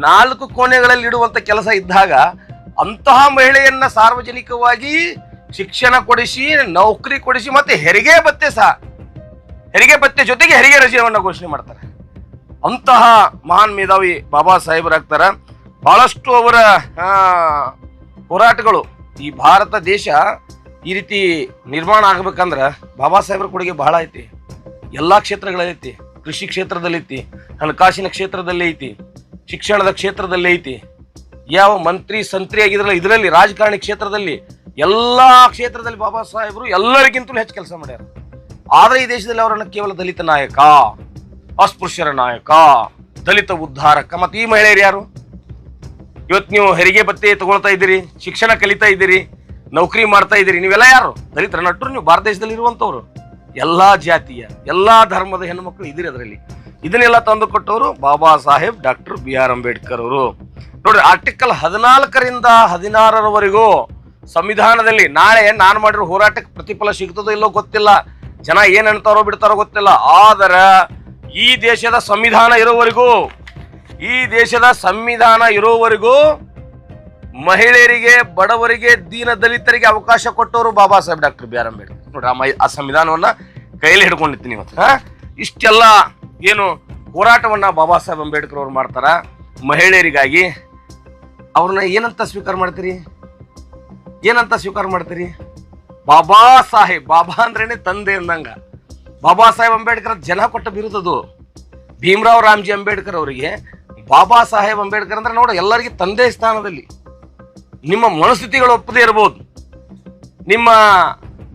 ನಾಲ್ಕು ಕೋಣೆಗಳಲ್ಲಿ ಇಡುವಂತ ಕೆಲಸ ಇದ್ದಾಗ ಅಂತಹ ಮಹಿಳೆಯನ್ನ ಸಾರ್ವಜನಿಕವಾಗಿ ಶಿಕ್ಷಣ ಕೊಡಿಸಿ, ನೌಕರಿ ಕೊಡಿಸಿ ಮತ್ತೆ ಹೆರಿಗೆ ಬತ್ತೆ ಸಹ, ಹೆರಿಗೆ ಬತ್ತೆ ಜೊತೆಗೆ ಹೆರಿಗೆ ರಜೆಯನ್ನ ಘೋಷಣೆ ಮಾಡ್ತಾರೆ. ಅಂತಹ ಮಹಾನ್ ಮೇಧಾವಿ ಬಾಬಾ ಸಾಹೇಬರಾಗ್ತಾರ ಬಹಳಷ್ಟು ಅವರ ಹೋರಾಟಗಳು ಈ ಭಾರತ ದೇಶ ಈ ರೀತಿ ನಿರ್ಮಾಣ ಆಗ್ಬೇಕಂದ್ರೆ ಬಾಬಾ ಸಾಹೇಬ್ರ ಕೊಡುಗೆ ಬಹಳ ಐತಿ. ಎಲ್ಲಾ ಕ್ಷೇತ್ರಗಳಲ್ಲಿ ಐತಿ ಕೃಷಿ ಕ್ಷೇತ್ರದಲ್ಲಿ ಐತಿ ಹಣಕಾಸಿನ ಕ್ಷೇತ್ರದಲ್ಲಿ ಐತಿ ಶಿಕ್ಷಣದ ಕ್ಷೇತ್ರದಲ್ಲಿ ಐತಿ ಯಾವ ಮಂತ್ರಿ, ಸಂತ್ರಿ ಆಗಿದ್ರಲ್ಲ, ಇದರಲ್ಲಿ ರಾಜಕಾರಣಿ ಕ್ಷೇತ್ರದಲ್ಲಿ ಎಲ್ಲಾ ಕ್ಷೇತ್ರದಲ್ಲಿ ಬಾಬಾ ಸಾಹೇಬರು ಎಲ್ಲರಿಗಿಂತಲೂ ಹೆಚ್ಚು ಕೆಲಸ ಮಾಡ್ಯಾರ. ಆದರೆ ಈ ದೇಶದಲ್ಲಿ ಅವರನ್ನು ಕೇವಲ ದಲಿತ ನಾಯಕ. ಅಸ್ಪೃಶ್ಯರ ನಾಯಕ, ದಲಿತ ಉದ್ಧಾರಕ ಮತ್ತು ಈ ಮಹಿಳೆಯರು ಯಾರು? ಇವತ್ತು ನೀವು ಹೆರಿಗೆ ಬತ್ತೆ ತಗೊಳ್ತಾ ಇದ್ದೀರಿ, ಶಿಕ್ಷಣ ಕಲಿತಾ ಇದ್ದೀರಿ, ನೌಕರಿ ಮಾಡ್ತಾ ಇದ್ದೀರಿ, ನೀವೆಲ್ಲ ಯಾರು? ದಲಿತರ ನಟರು, ನೀವು ಭಾರತ ದೇಶದಲ್ಲಿ ಇರುವಂಥವ್ರು. ಎಲ್ಲ ಜಾತಿಯ, ಎಲ್ಲಾ ಧರ್ಮದ ಹೆಣ್ಣುಮಕ್ಳು ಇದ್ದೀರಿ ಅದರಲ್ಲಿ. ಇದನ್ನೆಲ್ಲ ತಂದು ಕೊಟ್ಟವರು Baba Saheb, doctor B R Ambedkar ಅವರು. ನೋಡ್ರಿ, ಆರ್ಟಿಕಲ್ ಹದಿನಾಲ್ಕರಿಂದ ಹದಿನಾರರವರೆಗೂ ಸಂವಿಧಾನದಲ್ಲಿ ನಾಳೆ ನಾನು ಮಾಡಿರೋ ಹೋರಾಟಕ್ಕೆ ಪ್ರತಿಫಲ ಸಿಗ್ತದೋ ಇಲ್ಲೋ ಗೊತ್ತಿಲ್ಲ. ಜನ ಏನು ಅಂತಾರೋ ಬಿಡ್ತಾರೋ ಗೊತ್ತಿಲ್ಲ. ಆದ್ರ ಈ ದೇಶದ ಸಂವಿಧಾನ ಇರೋವರೆಗೂ, ಈ ದೇಶದ ಸಂವಿಧಾನ ಇರೋವರೆಗೂ ಮಹಿಳೆಯರಿಗೆ, ಬಡವರಿಗೆ, ದೀನ ದಲಿತರಿಗೆ ಅವಕಾಶ ಕೊಟ್ಟವರು Baba Saheb doctor B R Ambedkar. ನೋಡ್ರಿ, ಆ ಸಂವಿಧಾನವನ್ನ ಕೈಲಿ ಹಿಡ್ಕೊಂಡಿರ್ತೀನಿ ಇವತ್ತು. ಇಷ್ಟೆಲ್ಲ ಏನು ಹೋರಾಟವನ್ನ ಬಾಬಾ ಸಾಹೇಬ್ ಅಂಬೇಡ್ಕರ್ ಅವ್ರು ಮಾಡ್ತಾರ? ಮಹಿಳೆಯರಿಗಾಗಿ ಅವ್ರನ್ನ ಏನಂತ ಸ್ವೀಕಾರ ಮಾಡ್ತೀರಿ? ಏನಂತ ಸ್ವೀಕಾರ ಮಾಡ್ತೀರಿ? ಬಾಬಾ ಸಾಹೇಬ್, ಬಾಬಾ ಅಂದ್ರೇನೆ ತಂದೆ ಅಂದಂಗ. ಬಾಬಾ ಸಾಹೇಬ್ ಅಂಬೇಡ್ಕರ್ ಜನ ಕೊಟ್ಟ ಬಿರುದದು. ಭೀಮರಾವ್ ರಾಮ್ಜಿ ಅಂಬೇಡ್ಕರ್ ಅವರಿಗೆ ಬಾಬಾ ಸಾಹೇಬ್ ಅಂಬೇಡ್ಕರ್ ಅಂದ್ರೆ ನೋಡ, ಎಲ್ಲರಿಗೆ ತಂದೆ ಸ್ಥಾನದಲ್ಲಿ. ನಿಮ್ಮ ಮನಸ್ಥಿತಿಗಳು ಒಪ್ಪದೇ ಇರಬಹುದು ನಿಮ್ಮ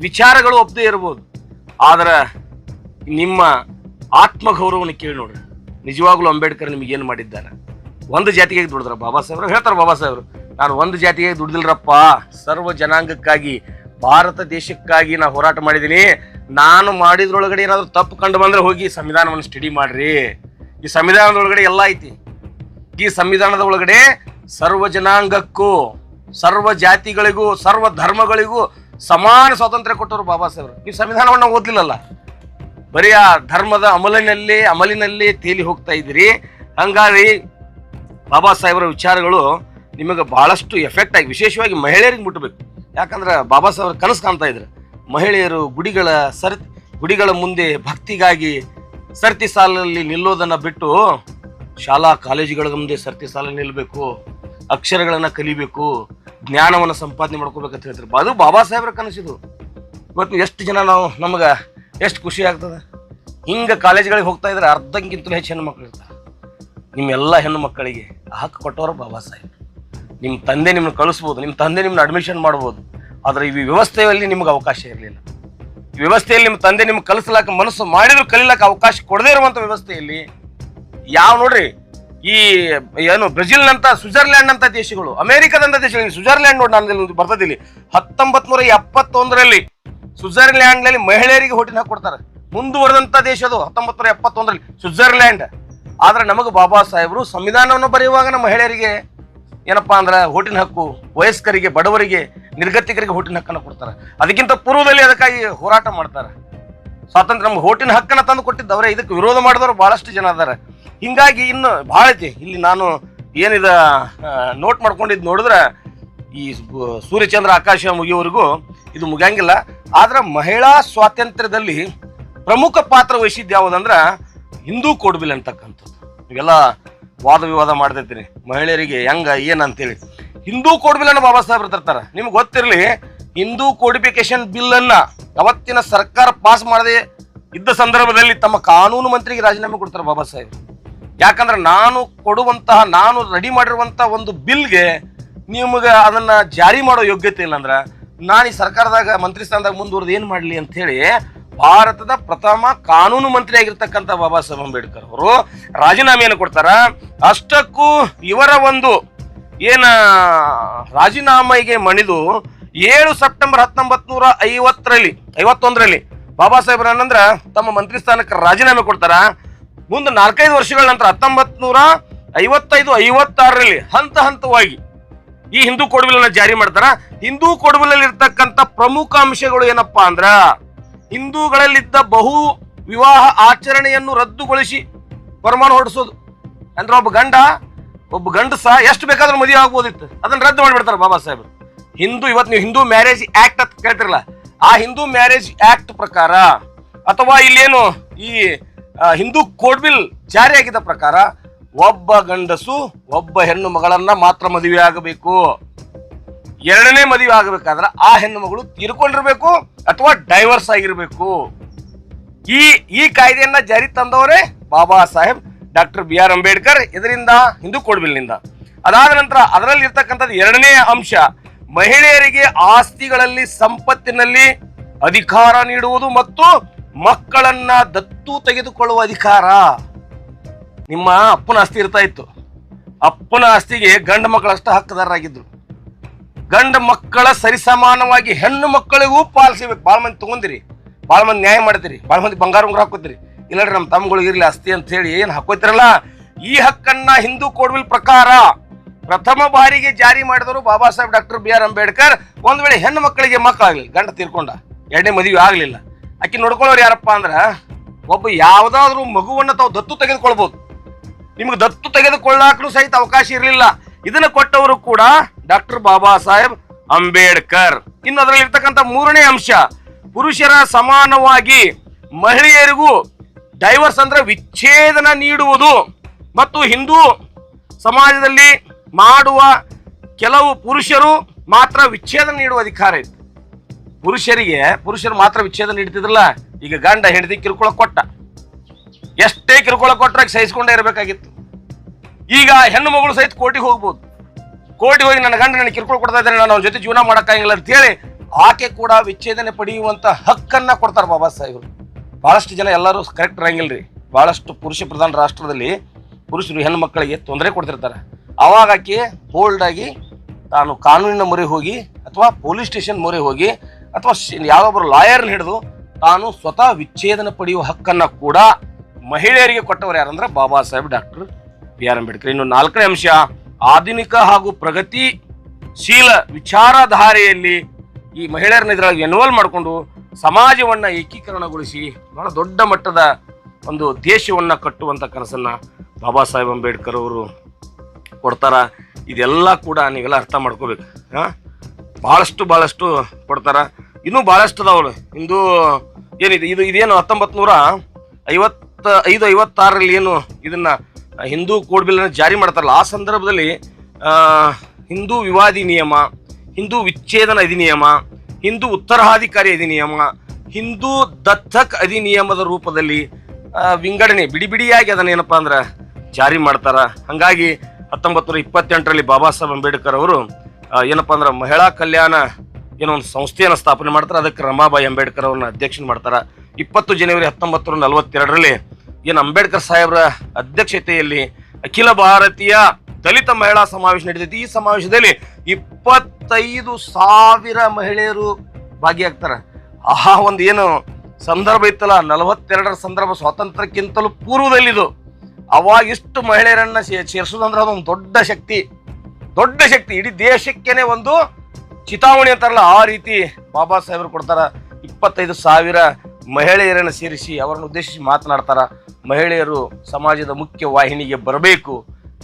ವಿಚಾರಗಳು ಒಪ್ಪದೇ ಇರಬಹುದು ಆದ್ರೆ ನಿಮ್ಮ ಆತ್ಮಗೌರವನ ಕೇಳಿ ನೋಡ್ರಿ ನಿಜವಾಗ್ಲೂ ಅಂಬೇಡ್ಕರ್ ನಿಮ್ಗೆ ಏನು ಮಾಡಿದ್ದಾರೆ? ಒಂದು ಜಾತಿಗೆ ದುಡಿದ್ರ ಬಾಬಾ ಸಾಹೇಬ್ರು. ಹೇಳ್ತಾರೆ ಬಾಬಾ ಸಾಹೇಬ್ರು, ನಾನು ಒಂದು ಜಾತಿಗೆ ದುಡ್ದಿಲ್ರಪ್ಪ. ಸರ್ವ ಜನಾಂಗಕ್ಕಾಗಿ, ಭಾರತ ದೇಶಕ್ಕಾಗಿ ನಾ ಹೋರಾಟ ಮಾಡಿದ್ದೀನಿ. ನಾನು ಮಾಡಿದ್ರೊಳಗಡೆ ಏನಾದ್ರು ತಪ್ಪು ಕಂಡು ಬಂದ್ರೆ ಹೋಗಿ ಸಂವಿಧಾನವನ್ನು ಸ್ಟಡಿ ಮಾಡ್ರಿ. ಈ ಸಂವಿಧಾನದೊಳಗಡೆ ಎಲ್ಲ ಐತಿ. ಈ ಸಂವಿಧಾನದ ಒಳಗಡೆ ಸರ್ವ ಜನಾಂಗಕ್ಕೂ, ಸರ್ವ ಜಾತಿಗಳಿಗೂ, ಸರ್ವ ಧರ್ಮಗಳಿಗೂ ಸಮಾನ ಸ್ವಾತಂತ್ರ್ಯ ಕೊಟ್ಟವರು ಬಾಬಾ ಸಾಹೇಬ್ರು. ನೀವು ಸಂವಿಧಾನವನ್ನು ಓದ್ಲಿಲ್ಲಲ್ಲ. ಬರೀ ಆ ಧರ್ಮದ ಅಮಲಿನಲ್ಲಿ ಅಮಲಿನಲ್ಲಿ ತೇಲಿ ಹೋಗ್ತಾ ಇದ್ದೀರಿ. ಹಂಗಾಗಿ ಬಾಬಾ ಸಾಹೇಬರ ವಿಚಾರಗಳು ನಿಮಗೆ ಬಹಳಷ್ಟು ಎಫೆಕ್ಟ್ ಆಗಿ, ವಿಶೇಷವಾಗಿ ಮಹಿಳೆಯರಿಗೆ ಮುಟ್ಟಬೇಕು ಯಾಕಂದ್ರೆ ಬಾಬಾ ಸಾಹೇಬ್ರ ಕನಸು ಕಾಣ್ತಾ ಇದ್ರು. ಮಹಿಳೆಯರು ಗುಡಿಗಳ ಸರ್, ಗುಡಿಗಳ ಮುಂದೆ ಭಕ್ತಿಗಾಗಿ ಸರ್ತಿ ಸಾಲಲ್ಲಿ ನಿಲ್ಲೋದನ್ನು ಬಿಟ್ಟು ಶಾಲಾ ಕಾಲೇಜುಗಳ ಮುಂದೆ ಸರ್ತಿ ಸಾಲಲ್ಲಿ ನಿಲ್ಲಬೇಕು ಅಕ್ಷರಗಳನ್ನು ಕಲಿಬೇಕು, ಜ್ಞಾನವನ್ನು ಸಂಪಾದನೆ ಮಾಡ್ಕೋಬೇಕಂತ ಹೇಳ್ತಾರೆ. ಅದು ಬಾಬಾ ಸಾಹೇಬ್ರ ಕನಸಿದು. ಇವತ್ತು ಎಷ್ಟು ಜನ ನಾವು ನಮಗೆ ಎಷ್ಟು ಖುಷಿ ಆಗ್ತದೆ. ಹಿಂಗೆ ಕಾಲೇಜ್ಗಳಿಗೆ ಹೋಗ್ತಾ ಇದ್ರೆ ಅರ್ಧಕ್ಕಿಂತಲೂ ಹೆಚ್ಚು ಹೆಣ್ಣು ಮಕ್ಕಳು ಇರ್ತಾರೆ. ನಿಮ್ಮೆಲ್ಲ ಹೆಣ್ಣು ಮಕ್ಕಳಿಗೆ ಹಕ್ಕು ಕೊಟ್ಟವರು ಬಾಬಾ ಸಾಹೇಬ್. ನಿಮ್ಮ ತಂದೆ ನಿಮ್ಮನ್ನ ಕಳಿಸ್ಬೋದು ನಿಮ್ಮ ತಂದೆ ನಿಮ್ಮನ್ನ ಅಡ್ಮಿಷನ್ ಮಾಡ್ಬೋದು. ಆದರೆ ಈ ವ್ಯವಸ್ಥೆಯಲ್ಲಿ ನಿಮ್ಗೆ ಅವಕಾಶ ಇರಲಿಲ್ಲ. ವ್ಯವಸ್ಥೆಯಲ್ಲಿ ನಿಮ್ಮ ತಂದೆ ನಿಮ್ಗೆ ಕಲಿಸ್ಲಾಕ ಮನಸ್ಸು ಮಾಡಿದ್ರು ಕಲಿಲಾಕ ಅವಕಾಶ ಕೊಡದೇ ಇರುವಂಥ ವ್ಯವಸ್ಥೆಯಲ್ಲಿ ಯಾವ ನೋಡ್ರಿ, ಈ ಏನು ಬ್ರೆಜಿಲ್ನಂಥ ಸ್ವಿಟ್ಜರ್ಲ್ಯಾಂಡ್ ಅಂತ ದೇಶಗಳು, ಅಮೆರಿಕದಂತ ದೇಶಗಳು ಸ್ವಿಟ್ಜರ್ಲ್ಯಾಂಡ್ ನೋಡಿ ನಾನು ಬರ್ತದಿಲ್ಲಿ ಹತ್ತೊಂಬತ್ ನೂರ ಎಪ್ಪತ್ತೊಂದರಲ್ಲಿ ಸ್ವಿಟ್ಜರ್ಲ್ಯಾಂಡ್ನಲ್ಲಿ ಮಹಿಳೆಯರಿಗೆ ಹೋಟಿನ ಕೊಡ್ತಾರೆ. ಮುಂದುವರೆದಂಥ ದೇಶ ಅದು ಹತ್ತೊಂಬತ್ ನೂರ ಎಪ್ಪತ್ತೊಂದರಲ್ಲಿ, ಸ್ವಿಟ್ಜರ್ಲ್ಯಾಂಡ್. ಆದ್ರೆ ನಮಗೆ ಬಾಬಾ ಸಾಹೇಬರು ಸಂವಿಧಾನವನ್ನು ಬರೆಯುವಾಗ ನಮ್ಮ ಮಹಿಳೆಯರಿಗೆ ಏನಪ್ಪಾ ಅಂದ್ರೆ ಹೋಟಿನ ಹಕ್ಕು, ವಯಸ್ಕರಿಗೆ, ಬಡವರಿಗೆ, ನಿರ್ಗತಿಕರಿಗೆ ಹೋಟಿನ ಹಕ್ಕನ್ನು ಕೊಡ್ತಾರೆ. ಅದಕ್ಕಿಂತ ಪೂರ್ವದಲ್ಲಿ ಅದಕ್ಕಾಗಿ ಹೋರಾಟ ಮಾಡ್ತಾರೆ. ಸ್ವಾತಂತ್ರ್ಯ ನಮ್ಗೆ ಹೋಟಿನ ಹಕ್ಕನ್ನ ತಂದು ಕೊಟ್ಟಿದ್ದವ್ರೆ ಇದಕ್ಕೆ ವಿರೋಧ ಮಾಡಿದವರು ಬಹಳಷ್ಟು ಜನ ಅದಾರೆ. ಹಿಂಗಾಗಿ ಇನ್ನು ಭಾಳ ಐತಿ. ಇಲ್ಲಿ ನಾನು ಏನಿದ ನೋಟ್ ಮಾಡ್ಕೊಂಡಿದ್ದು ನೋಡಿದ್ರೆ, ಈ ಸೂರ್ಯಚಂದ್ರ ಆಕಾಶ ಮುಗಿಯೋವರೆಗೂ ಇದು ಮುಗಿಯಂಗಿಲ್ಲ. ಆದ್ರೆ ಮಹಿಳಾ ಸ್ವಾತಂತ್ರ್ಯದಲ್ಲಿ ಪ್ರಮುಖ ಪಾತ್ರ ವಹಿಸಿದ್ದು ಯಾವುದಂದ್ರ ಹಿಂದೂ ಕೊಡ್ಬಿಲ್ ಅಂತಕ್ಕಂಥದ್ದು. ಇವೆಲ್ಲ ವಾದ ವಿವಾದ ಮಾಡ್ತೈತಿರಿ. ಮಹಿಳೆಯರಿಗೆ ಹೆಂಗ ಏನ್ ಅಂತೇಳಿ ಹಿಂದೂ ಕೋಡ್ಬಿಲ್ ಅನ್ನ ಬಾಬಾ ಸಾಹೇಬ್ರು ತರ್ತಾರ ನಿಮ್ಗೆ ಗೊತ್ತಿರಲಿ, ಹಿಂದೂ ಕೋಡಿಫಿಕೇಶನ್ ಬಿಲ್ ಅನ್ನ ಅವತ್ತಿನ ಸರ್ಕಾರ ಪಾಸ್ ಮಾಡದೆ ಇದ್ದ ಸಂದರ್ಭದಲ್ಲಿ ತಮ್ಮ ಕಾನೂನು ಮಂತ್ರಿಗೆ ರಾಜೀನಾಮೆ ಕೊಡ್ತಾರೆ ಬಾಬಾ ಸಾಹೇಬ್ ಯಾಕಂದ್ರೆ ನಾನು ಕೊಡುವಂತಹ, ನಾನು ರೆಡಿ ಮಾಡಿರುವಂತಹ ಒಂದು ಬಿಲ್ಗೆ ನಿಮಗೆ ಅದನ್ನ ಜಾರಿ ಮಾಡೋ ಯೋಗ್ಯತೆ ಇಲ್ಲ ಅಂದ್ರೆ ನಾನು ಈ ಸರ್ಕಾರದಾಗ, ಮಂತ್ರಿ ಸ್ಥಾನದಾಗ ಮುಂದುವರೆದು ಏನು ಮಾಡಲಿ ಅಂತ ಹೇಳಿ ಭಾರತದ ಪ್ರಥಮ ಕಾನೂನು ಮಂತ್ರಿ ಆಗಿರ್ತಕ್ಕಂಥ ಬಾಬಾ ಸಾಹೇಬ್ ಅಂಬೇಡ್ಕರ್ ಅವರು ರಾಜೀನಾಮೆಯನ್ನು ಕೊಡ್ತಾರ. ಅಷ್ಟಕ್ಕೂ ಇವರ ಒಂದು ಏನ ರಾಜೀನಾಮೆಗೆ ಮಣಿದು ಏಳು ಸೆಪ್ಟೆಂಬರ್ ಹತ್ತೊಂಬತ್ ನೂರ ಐವತ್ತರಲ್ಲಿ, ಐವತ್ತೊಂದರಲ್ಲಿ ಬಾಬಾ ಸಾಹೇಬ್ರನ್ನಂದ್ರ ತಮ್ಮ ಮಂತ್ರಿ ಸ್ಥಾನಕ್ಕೆ ರಾಜೀನಾಮೆ ಕೊಡ್ತಾರ. ಮುಂದೆ ನಾಲ್ಕೈದು ವರ್ಷಗಳ ನಂತರ ಹತ್ತೊಂಬತ್ ನೂರ ಐವತ್ತೈದು, ಐವತ್ತಾರರಲ್ಲಿ ಹಂತ ಹಂತವಾಗಿ ಈ ಹಿಂದೂ ಕೊಡವಿಲನ್ನ ಜಾರಿ ಮಾಡ್ತಾರ. ಹಿಂದೂ ಕೊಡವಿಲಲ್ಲಿ ಇರ್ತಕ್ಕಂಥ ಪ್ರಮುಖ ಅಂಶಗಳು ಏನಪ್ಪಾ ಅಂದ್ರ ಹಿಂದೂಗಳಲ್ಲಿದ್ದ ಬಹು ವಿವಾಹ ಆಚರಣೆಯನ್ನು ರದ್ದುಗೊಳಿಸಿ ವರಮಾನ ಹೊರಡಿಸೋದು. ಅಂದ್ರೆ ಒಬ್ಬ ಗಂಡ, ಒಬ್ಬ ಗಂಡಸ ಎಷ್ಟು ಬೇಕಾದ್ರೂ ಮದುವೆ ಆಗ್ಬೋದಿತ್ತು. ಅದನ್ನ ರದ್ದು ಮಾಡಿಬಿಡ್ತಾರೆ ಬಾಬಾ ಸಾಹೇಬರು. ಹಿಂದೂ ಇವತ್ತು ನೀವು ಹಿಂದೂ ಮ್ಯಾರೇಜ್ ಆಕ್ಟ್ ಅಂತ ಕೇಳ್ತಿರಲ್ಲ ಆ ಹಿಂದೂ ಮ್ಯಾರೇಜ್ ಆಕ್ಟ್ ಪ್ರಕಾರ ಅಥವಾ ಇಲ್ಲೇನು ಈ ಹಿಂದೂ ಕೋಡ್ ಬಿಲ್ ಜಾರಿಯಾಗಿದ್ದ ಪ್ರಕಾರ ಒಬ್ಬ ಗಂಡಸು ಒಬ್ಬ ಹೆಣ್ಣು ಮಗಳನ್ನ ಮಾತ್ರ ಮದುವೆ ಆಗಬೇಕು. ಎರಡನೇ ಮದುವೆ ಆಗಬೇಕಾದ್ರೆ ಆ ಹೆಣ್ಣು ಮಗಳು ತೀರ್ಕೊಂಡಿರ್ಬೇಕು ಅಥವಾ ಡೈವರ್ಸ್ ಆಗಿರ್ಬೇಕು. ಈ ಈ ಕಾಯ್ದೆಯನ್ನ ಜಾರಿ ತಂದವರೇ Baba Saheb, doctor B R Ambedkar ಇದರಿಂದ, ಹಿಂದೂ ಕೋಡ್ಬಿಲ್ನಿಂದ. ಅದಾದ ನಂತರ ಅದರಲ್ಲಿ ಇರ್ತಕ್ಕಂಥದ್ದು ಎರಡನೇ ಅಂಶ, ಮಹಿಳೆಯರಿಗೆ ಆಸ್ತಿಗಳಲ್ಲಿ ಸಂಪತ್ತಿನಲ್ಲಿ ಅಧಿಕಾರ ನೀಡುವುದು ಮತ್ತು ಮಕ್ಕಳನ್ನ ದತ್ತು ತೆಗೆದುಕೊಳ್ಳುವ ಅಧಿಕಾರ. ನಿಮ್ಮ ಅಪ್ಪನ ಆಸ್ತಿ ಇರ್ತಾ ಇತ್ತು. ಅಪ್ಪನ ಆಸ್ತಿಗೆ ಗಂಡು ಮಕ್ಕಳಷ್ಟು ಹಕ್ಕದಾರರಾಗಿದ್ರು. ಗಂಡ ಮಕ್ಕಳ ಸರಿಸಮಾನವಾಗಿ ಹೆಣ್ಣು ಮಕ್ಕಳಿಗೂ ಪಾಲಿಸಬೇಕು ಭಾಳ ಮಂದಿ ತಗೊಂದಿರಿ. ಭಾಳ ಮಂದಿ ನ್ಯಾಯ ಮಾಡ್ತೀರಿ ಭಾಳ ಮಂದಿ ಬಂಗಾರ ಉಂಗ್ರ ಹಾಕೋತೀರಿ ಇಲ್ಲಡ್ರಿ ನಮ್ಮ ತಮ್ಮಗಳಿಗೆ ಇರಲಿ, ಅಸ್ತಿ ಅಂತ ಹೇಳಿ ಏನು ಹಾಕೋತಿರಲ್ಲ? ಈ ಹಕ್ಕನ್ನ ಹಿಂದೂ ಕೋಡ್ವಿಲ್ ಪ್ರಕಾರ ಪ್ರಥಮ ಬಾರಿಗೆ ಜಾರಿ ಮಾಡಿದವರು Baba Saheb doctor B R Ambedkar. ಒಂದು ವೇಳೆ ಹೆಣ್ಣು ಮಕ್ಕಳಿಗೆ ಮಕ್ಕಳಾಗಲಿ ಗಂಡ ತೀರ್ಕೊಂಡ, ಎರಡನೇ ಮದುವೆ ಆಗಲಿಲ್ಲ. ಆಕೆ ನೋಡ್ಕೊಳ್ಳೋರು ಯಾರಪ್ಪ ಅಂದ್ರೆ ಒಬ್ಬ ಯಾವುದಾದ್ರೂ ಮಗುವನ್ನ ತಾವು ದತ್ತು ತೆಗೆದುಕೊಳ್ಬೋದು. ನಿಮ್ಗೆ ದತ್ತು ತೆಗೆದುಕೊಳ್ಳಾಕನು ಸಹಿತ ಅವಕಾಶ ಇರಲಿಲ್ಲ. ಇದನ್ನ ಕೊಟ್ಟವರು ಕೂಡ ಡಾಕ್ಟರ್ ಬಾಬಾ ಸಾಹೇಬ್ ಅಂಬೇಡ್ಕರ್. ಇನ್ನು ಅದರಲ್ಲಿ ಇರ್ತಕ್ಕಂಥ ಮೂರನೇ ಅಂಶ, ಪುರುಷರ ಸಮಾನವಾಗಿ ಮಹಿಳೆಯರಿಗೂ ಡೈವರ್ಸ್ ಅಂದ್ರೆ ವಿಚ್ಛೇದನ ನೀಡುವುದು. ಮತ್ತು ಹಿಂದೂ ಸಮಾಜದಲ್ಲಿ ಮಾಡುವ ಕೆಲವು ಪುರುಷರು ಮಾತ್ರ ವಿಚ್ಛೇದನ ನೀಡುವ ಅಧಿಕಾರ ಇತ್ತು. ಪುರುಷರಿಗೆ, ಪುರುಷರು ಮಾತ್ರ ವಿಚ್ಛೇದನ ನೀಡ್ತಿದ್ರಲ್ಲ, ಈಗ ಗಂಡ ಹೆಂಡತಿ ಕಿರುಕುಳ ಕೊಟ್ಟ. ಎಷ್ಟೇ ಕಿರುಕುಳ ಕೊಟ್ಟರೆ ಸಹಿಸ್ಕೊಂಡೇ ಇರಬೇಕಾಗಿತ್ತು. ಈಗ ಹೆಣ್ಣು ಮಗಳು ಸಹಿತ ಕೋರ್ಟಿಗೆ ಹೋಗ್ಬೋದು. ಕೋರ್ಟಿಗೆ ಹೋಗಿ ನನ್ನ ಗಂಡ ನನಗೆ ಕಿರುಕುಳ ಕೊಡ್ತಾ ಇದ್ದಾರೆ, ನಾನು ಅವ್ರ ಜೊತೆ ಜೀವನ ಮಾಡೋಕ್ಕಾಗಿಲ್ಲ ಅಂತ ಹೇಳಿ ಆಕೆ ಕೂಡ ವಿಚ್ಛೇದನೆ ಪಡೆಯುವಂಥ ಹಕ್ಕನ್ನು ಕೊಡ್ತಾರೆ ಬಾಬಾ ಸಾಹೇಬರು. ಭಾಳಷ್ಟು ಜನ ಎಲ್ಲರೂ ಕರೆಕ್ಟ್ ಇರಂಗಿಲ್ಲ ರೀ ಭಾಳಷ್ಟು ಪುರುಷ ಪ್ರಧಾನ ರಾಷ್ಟ್ರದಲ್ಲಿ ಪುರುಷರು ಹೆಣ್ಣು ಮಕ್ಕಳಿಗೆ ತೊಂದರೆ ಕೊಡ್ತಿರ್ತಾರೆ. ಅವಾಗ ಆಕೆ ಬೋಲ್ಡ್ ಆಗಿ ತಾನು ಕಾನೂನಿನ ಮೊರೆ ಹೋಗಿ ಅಥವಾ ಪೊಲೀಸ್ ಸ್ಟೇಷನ್ ಮೊರೆ ಹೋಗಿ ಅಥವಾ ಯಾವೊಬ್ಬರು ಲಾಯರ್ನ ಹಿಡಿದು ತಾನು ಸ್ವತಃ ವಿಚ್ಛೇದನ ಪಡೆಯುವ ಹಕ್ಕನ್ನು ಕೂಡ ಮಹಿಳೆಯರಿಗೆ ಕೊಟ್ಟವರು ಯಾರಂದ್ರೆ Baba Saheb doctor B R Ambedkar. ಇನ್ನು ನಾಲ್ಕನೇ ಅಂಶ ಆಧುನಿಕ ಹಾಗೂ ಪ್ರಗತಿಶೀಲ ವಿಚಾರಧಾರೆಯಲ್ಲಿ ಈ ಮಹಿಳೆಯರನ್ನ ಇದರೊಳಗೆ ಎನ್ವಾಲ್ವ್ ಮಾಡಿಕೊಂಡು ಸಮಾಜವನ್ನ ಏಕೀಕರಣಗೊಳಿಸಿ ಬಹಳ ದೊಡ್ಡ ಮಟ್ಟದ ಒಂದು ದೇಶವನ್ನ ಕಟ್ಟುವಂತ ಕನಸನ್ನ ಬಾಬಾ ಸಾಹೇಬ್ ಅಂಬೇಡ್ಕರ್ ಅವರು ಕೊಡ್ತಾರ. ಇದೆಲ್ಲ ಕೂಡ ನೀವೆಲ್ಲ ಅರ್ಥ ಮಾಡ್ಕೋಬೇಕು. ಹಾಂ? ಬಹಳಷ್ಟು ಬಹಳಷ್ಟು ಕೊಡ್ತಾರ. ಇನ್ನೂ ಬಹಳಷ್ಟು ಅದಾವಳು ಇಂದು ಏನಿದೆ? ಇದು ಇದೇನು ಹತ್ತೊಂಬತ್ತು ನೂರ ಐವತ್ತ ಐದು ಐವತ್ತಾರರಲ್ಲಿ ಏನು ಇದನ್ನ ಹಿಂದೂ ಕೋಡ್ ಬಿಲ್ ಜಾರಿ ಮಾಡ್ತಾರಲ್ಲ, ಆ ಸಂದರ್ಭದಲ್ಲಿ ಹಿಂದೂ ವಿವಾದಿ ನಿಯಮ, ಹಿಂದೂ ವಿಚ್ಛೇದನ ಅಧಿನಿಯಮ, ಹಿಂದೂ ಉತ್ತರಾಧಿಕಾರಿ ಅಧಿನಿಯಮ, ಹಿಂದೂ ದತ್ತಕ್ ಅಧಿನಿಯಮದ ರೂಪದಲ್ಲಿ ವಿಂಗಡಣೆ ಬಿಡಿ ಬಿಡಿಯಾಗಿ ಅದನ್ನ ಏನಪ್ಪ ಅಂದ್ರೆ ಜಾರಿ ಮಾಡ್ತಾರ. ಹಂಗಾಗಿ ಹತ್ತೊಂಬತ್ತು ನೂರ ಇಪ್ಪತ್ತೆಂಟರಲ್ಲಿ ಬಾಬಾ ಸಾಹೇಬ್ ಅಂಬೇಡ್ಕರ್ ಅವರು ಏನಪ್ಪ ಅಂದ್ರೆ ಮಹಿಳಾ ಕಲ್ಯಾಣ ಏನೋ ಒಂದು ಸಂಸ್ಥೆಯನ್ನು ಸ್ಥಾಪನೆ ಮಾಡ್ತಾರೆ. ಅದಕ್ಕೆ ರಮಾಬಾಯಿ ಅಂಬೇಡ್ಕರ್ ಅವ್ರನ್ನ ಅಧ್ಯಕ್ಷನ ಮಾಡ್ತಾರೆ. ಇಪ್ಪತ್ತು ಜನವರಿ ಹತ್ತೊಂಬತ್ತು ನೂರ ನಲವತ್ತೆರಡರಲ್ಲಿ ಏನು ಅಂಬೇಡ್ಕರ್ ಸಾಹೇಬ್ರ ಅಧ್ಯಕ್ಷತೆಯಲ್ಲಿ ಅಖಿಲ ಭಾರತೀಯ ದಲಿತ ಮಹಿಳಾ ಸಮಾವೇಶ ನಡೀತೈತಿ. ಈ ಸಮಾವೇಶದಲ್ಲಿ ಇಪ್ಪತ್ತೈದು ಸಾವಿರ ಮಹಿಳೆಯರು ಭಾಗಿಯಾಗ್ತಾರೆ. ಆ ಒಂದು ಏನು ಸಂದರ್ಭ ಇತ್ತಲ್ಲ, ನಲವತ್ತೆರಡರ ಸಂದರ್ಭ ಸ್ವಾತಂತ್ರ್ಯಕ್ಕಿಂತಲೂ ಪೂರ್ವದಲ್ಲಿದು. ಅವಾಗ ಇಷ್ಟು ಮಹಿಳೆಯರನ್ನ ಸೇರ್ಸೋದಂದ್ರೆ ಅದೊಂದು ದೊಡ್ಡ ಶಕ್ತಿ. ದೊಡ್ಡ ಶಕ್ತಿ. ಇಡೀ ದೇಶಕ್ಕೇನೆ ಒಂದು ಚಿತಾವಣಿ ಅಂತಾರಲ್ಲ, ಆ ರೀತಿ ಬಾಬಾ ಸಾಹೇಬರು ಕೊಡ್ತಾರ. ಇಪ್ಪತ್ತೈದು ಸಾವಿರ ಮಹಿಳೆಯರನ್ನು ಸೇರಿಸಿ ಅವರನ್ನು ಉದ್ದೇಶಿಸಿ ಮಾತನಾಡ್ತಾರ? ಮಹಿಳೆಯರು ಸಮಾಜದ ಮುಖ್ಯ ವಾಹಿನಿಗೆ ಬರಬೇಕು.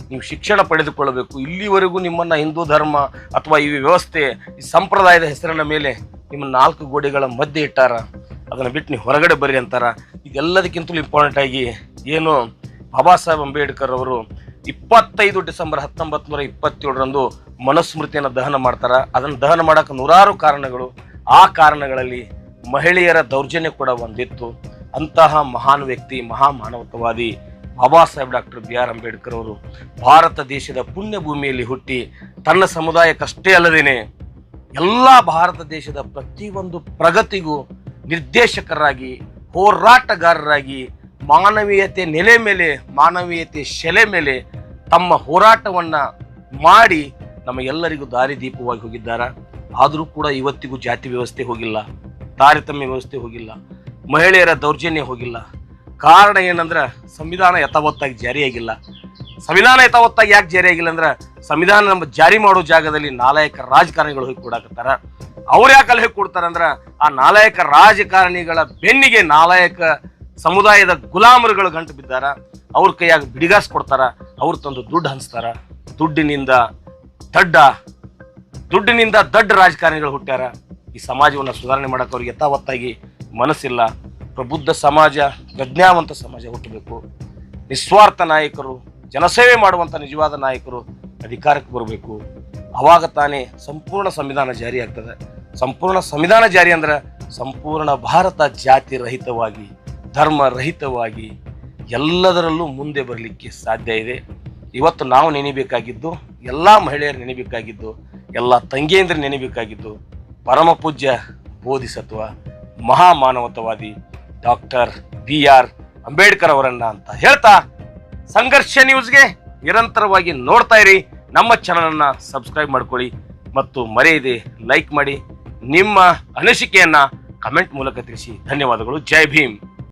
ನೀವು ಶಿಕ್ಷಣ ಪಡೆದುಕೊಳ್ಳಬೇಕು. ಇಲ್ಲಿವರೆಗೂ ನಿಮ್ಮನ್ನ ಹಿಂದೂ ಧರ್ಮ ಅಥವಾ ಈ ವ್ಯವಸ್ಥೆ, ಈ ಸಂಪ್ರದಾಯದ ಹೆಸರಿನ ಮೇಲೆ ನಿಮ್ಮ ನಾಲ್ಕು ಗೋಡೆಗಳ ಮಧ್ಯೆ ಇಟ್ಟಾರ? ಅದನ್ನು ಬಿಟ್ಟು ನೀವು ಹೊರಗಡೆ ಬರ್ರಿ ಅಂತಾರ? ಇದೆಲ್ಲದಕ್ಕಿಂತಲೂ ಇಂಪಾರ್ಟೆಂಟ್ ಆಗಿ ಏನು ಬಾಬಾ ಸಾಹೇಬ್ ಅಂಬೇಡ್ಕರ್ ಅವರು ಇಪ್ಪತ್ತೈದು ಡಿಸೆಂಬರ್ ಹತ್ತೊಂಬತ್ತು ನೂರ ಇಪ್ಪತ್ತೇಳರಂದು ಮನುಸ್ಮೃತಿಯನ್ನು ದಹನ ಮಾಡ್ತಾರೆ? ಅದನ್ನು ದಹನ ಮಾಡೋಕ್ಕೆ ನೂರಾರು ಕಾರಣಗಳು. ಆ ಕಾರಣಗಳಲ್ಲಿ ಮಹಿಳೆಯರ ದೌರ್ಜನ್ಯ ಕೂಡ ಒಂದಿತ್ತು ಅಂತಹ ಮಹಾನ್ ವ್ಯಕ್ತಿ ಮಹಾ ಮಾನವತವಾದಿ Baba Saheb doctor B R Ambedkar ಅವರು ಭಾರತ ದೇಶದ ಪುಣ್ಯ ಭೂಮಿಯಲ್ಲಿ ಹುಟ್ಟಿ ತನ್ನ ಸಮುದಾಯಕ್ಕಷ್ಟೇ ಅಲ್ಲದೇನೆ ಎಲ್ಲ ಭಾರತ ದೇಶದ ಪ್ರತಿಯೊಂದು ಪ್ರಗತಿಗೂ ನಿರ್ದೇಶಕರಾಗಿ, ಹೋರಾಟಗಾರರಾಗಿ, ಮಾನವೀಯತೆ ನೆಲೆ ಮೇಲೆ, ಮಾನವೀಯತೆ ಶೆಲೆ ಮೇಲೆ ತಮ್ಮ ಹೋರಾಟವನ್ನು ಮಾಡಿ ನಮಗೆಲ್ಲರಿಗೂ ದಾರಿದೀಪವಾಗಿ ಹೋಗಿದ್ದಾರೆ? ಆದರೂ ಕೂಡ ಇವತ್ತಿಗೂ ಜಾತಿ ವ್ಯವಸ್ಥೆ ಹೋಗಿಲ್ಲ. ತಾರತಮ್ಯ ವ್ಯವಸ್ಥೆ ಹೋಗಿಲ್ಲ, ಮಹಿಳೆಯರ ದೌರ್ಜನ್ಯ ಹೋಗಿಲ್ಲ. ಕಾರಣ ಏನಂದ್ರೆ ಸಂವಿಧಾನ ಯಥಾವತ್ತಾಗಿ ಜಾರಿಯಾಗಿಲ್ಲ ಸಂವಿಧಾನ ಯಥಾವತ್ತಾಗಿ ಯಾಕೆ ಜಾರಿಯಾಗಿಲ್ಲ ಅಂದ್ರೆ ಸಂವಿಧಾನ ನಮ್ಮ ಜಾರಿ ಮಾಡೋ ಜಾಗದಲ್ಲಿ ನಾಲಾಯಕ ರಾಜಕಾರಣಿಗಳು ಹೋಗಿ ಕೊಡಾಕತ್ತಾರ. ಅವ್ರು ಯಾಕೆ ಅಲ್ಲಿ ಹೋಗಿ ಕೊಡ್ತಾರ ಅಂದ್ರ ಆ ನಾಲಾಯಕ ರಾಜಕಾರಣಿಗಳ ಬೆನ್ನಿಗೆ ನಾಲಾಯಕ ಸಮುದಾಯದ ಗುಲಾಮರುಗಳು ಗಂಟು ಬಿದ್ದಾರ. ಅವ್ರ ಕೈಯಾಗ ಬಿಡಿಗಾಸ್ ಕೊಡ್ತಾರ, ಅವ್ರು ತಂದು ದುಡ್ಡು ಹಂಚ್ತಾರ. ದುಡ್ಡಿನಿಂದ ದಡ್ಡ ದುಡ್ಡಿನಿಂದ ದಡ್ಡ ರಾಜಕಾರಣಿಗಳು ಹುಟ್ಟ್ಯಾರ. ಈ ಸಮಾಜವನ್ನು ಸುಧಾರಣೆ ಮಾಡಕ್ಕೆ ಅವ್ರಿಗೆ ಯಥಾವತ್ತಾಗಿ ಮನಸ್ಸಿಲ್ಲ. ಪ್ರಬುದ್ಧ ಸಮಾಜ, ಪ್ರಜ್ಞಾವಂತ ಸಮಾಜ ಹುಟ್ಟಬೇಕು. ನಿಸ್ವಾರ್ಥ ನಾಯಕರು, ಜನಸೇವೆ ಮಾಡುವಂಥ ನಿಜವಾದ ನಾಯಕರು ಅಧಿಕಾರಕ್ಕೆ ಬರಬೇಕು. ಅವಾಗ ತಾನೇ ಸಂಪೂರ್ಣ ಸಂವಿಧಾನ ಜಾರಿ ಆಗ್ತದೆ. ಸಂಪೂರ್ಣ ಸಂವಿಧಾನ ಜಾರಿ ಅಂದರೆ ಸಂಪೂರ್ಣ ಭಾರತ ಜಾತಿ ರಹಿತವಾಗಿ, ಧರ್ಮ ರಹಿತವಾಗಿ ಎಲ್ಲದರಲ್ಲೂ ಮುಂದೆ ಬರಲಿಕ್ಕೆ ಸಾಧ್ಯ ಇದೆ. ಇವತ್ತು ನಾವು ನೆನೆಬೇಕಾಗಿದ್ದು, ಎಲ್ಲ ಮಹಿಳೆಯರು ನೆನೆಬೇಕಾಗಿದ್ದು, ಎಲ್ಲ ತಂಗಿಯಂದ್ರೆ ನೆನೆಬೇಕಾಗಿದ್ದು ಪರಮ ಪೂಜ್ಯ ಬೋಧಿಸತ್ವ, ಮಹಾಮಾನವತವಾದಿ ಡಾಕ್ಟರ್ ಬಿ ಆರ್ ಅಂಬೇಡ್ಕರ್ ಅವರನ್ನ ಅಂತ ಹೇಳ್ತಾ ಸಂಘರ್ಷ ನ್ಯೂಸ್ಗೆ ನಿರಂತರವಾಗಿ ನೋಡ್ತಾ ಇರಿ. ನಮ್ಮ ಚಾನಲನ್ನು ಸಬ್ಸ್ಕ್ರೈಬ್ ಮಾಡ್ಕೊಳ್ಳಿ ಮತ್ತು ಮರೆಯದೆ ಲೈಕ್ ಮಾಡಿ. ನಿಮ್ಮ ಅನಿಸಿಕೆಯನ್ನ ಕಮೆಂಟ್ ಮೂಲಕ ತಿಳಿಸಿ. ಧನ್ಯವಾದಗಳು. ಜೈ ಭೀಮ್.